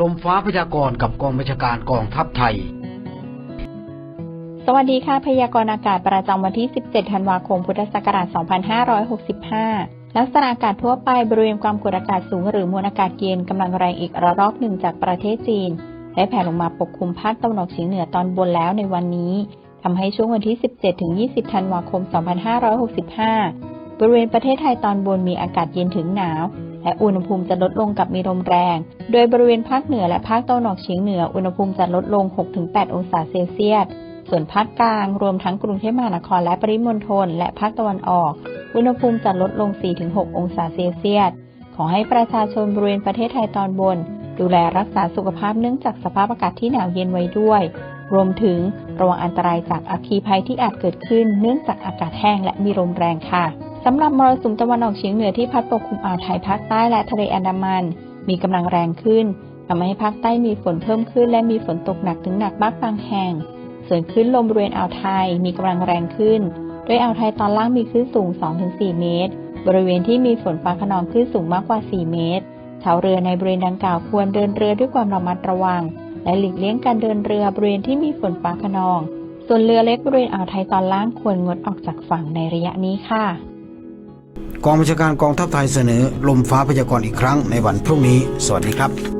ลมฟ้าพยากรณ์กับกองบัญชาการกองทัพไทย สวัสดีค่ะ พยากรณ์อากาศประจำวันที่ 17 ธันวาคม พุทธศักราช 2565 ลักษณะอากาศทั่วไปบริเวณความกดอากาศสูงหรือมวลอากาศเย็นกำลังแรงอีกระลอกหนึ่งจากประเทศจีน ได้แผ่ลงมาปกคลุมภาคตะวันออกเฉียงเหนือตอนบนแล้วในวันนี้ทำให้ช่วงวันที่ 17 ถึง 20 ธันวาคม 2565 บริเวณประเทศไทยตอนบนมีอากาศเย็นถึงหนาว และอุณหภูมิจะลดลงกับมีลมแรง โดยบริเวณภาคเหนือและภาคตะวันออกเฉียงเหนืออุณหภูมิจะลดลง 6-8 องศาเซลเซียส ส่วนภาคกลางรวมทั้งกรุงเทพมหานครและปริมณฑลและภาคตะวันออก อุณหภูมิจะลดลง 4-6 องศาเซลเซียส ขอให้ประชาชนบริเวณประเทศไทยตอนบน ดูแลรักษาสุขภาพเนื่องจากสภาพอากาศที่หนาวเย็นไว้ด้วย รวมถึงระวังอันตรายจากอัคคีภัยที่อาจเกิดขึ้น เนื่องจากอากาศแห้งและมีลมแรงค่ะ สำหรับมรสุมตะวันออกเฉียงเหนือที่พัดปกคลุมอ่าวไทยภาคใต้และทะเลอันดามัน มีกำลังแรงขึ้นทำให้ภาคใต้มีฝนเพิ่มขึ้น และมีฝนตกหนักถึงหนักมากบางแห่ง ส่วนคลื่นลมบริเวณอ่าวไทยมีกำลังแรงขึ้น โดยอ่าวไทยตอนล่างมีคลื่นสูง 2-4 เมตร บริเวณที่มีฝนฟ้าขนองคลื่นสูงมากกว่า 4 เมตร ชาวเรือในบริเวณดังกล่าวควรเดินเรือด้วยความระมัดระวัง และหลีกเลี่ยงการเดินเรือบริเวณที่มีฝนฟ้าขนอง ส่วนเรือเล็กบริเวณอ่าวไทยตอนล่างควรงดออกจากฝั่งในระยะนี้ค่ะ กองบัญชาการกองทัพไทยเสนอลมฟ้าพยากรณ์อีกครั้งในวันพรุ่งนี้ สวัสดีครับ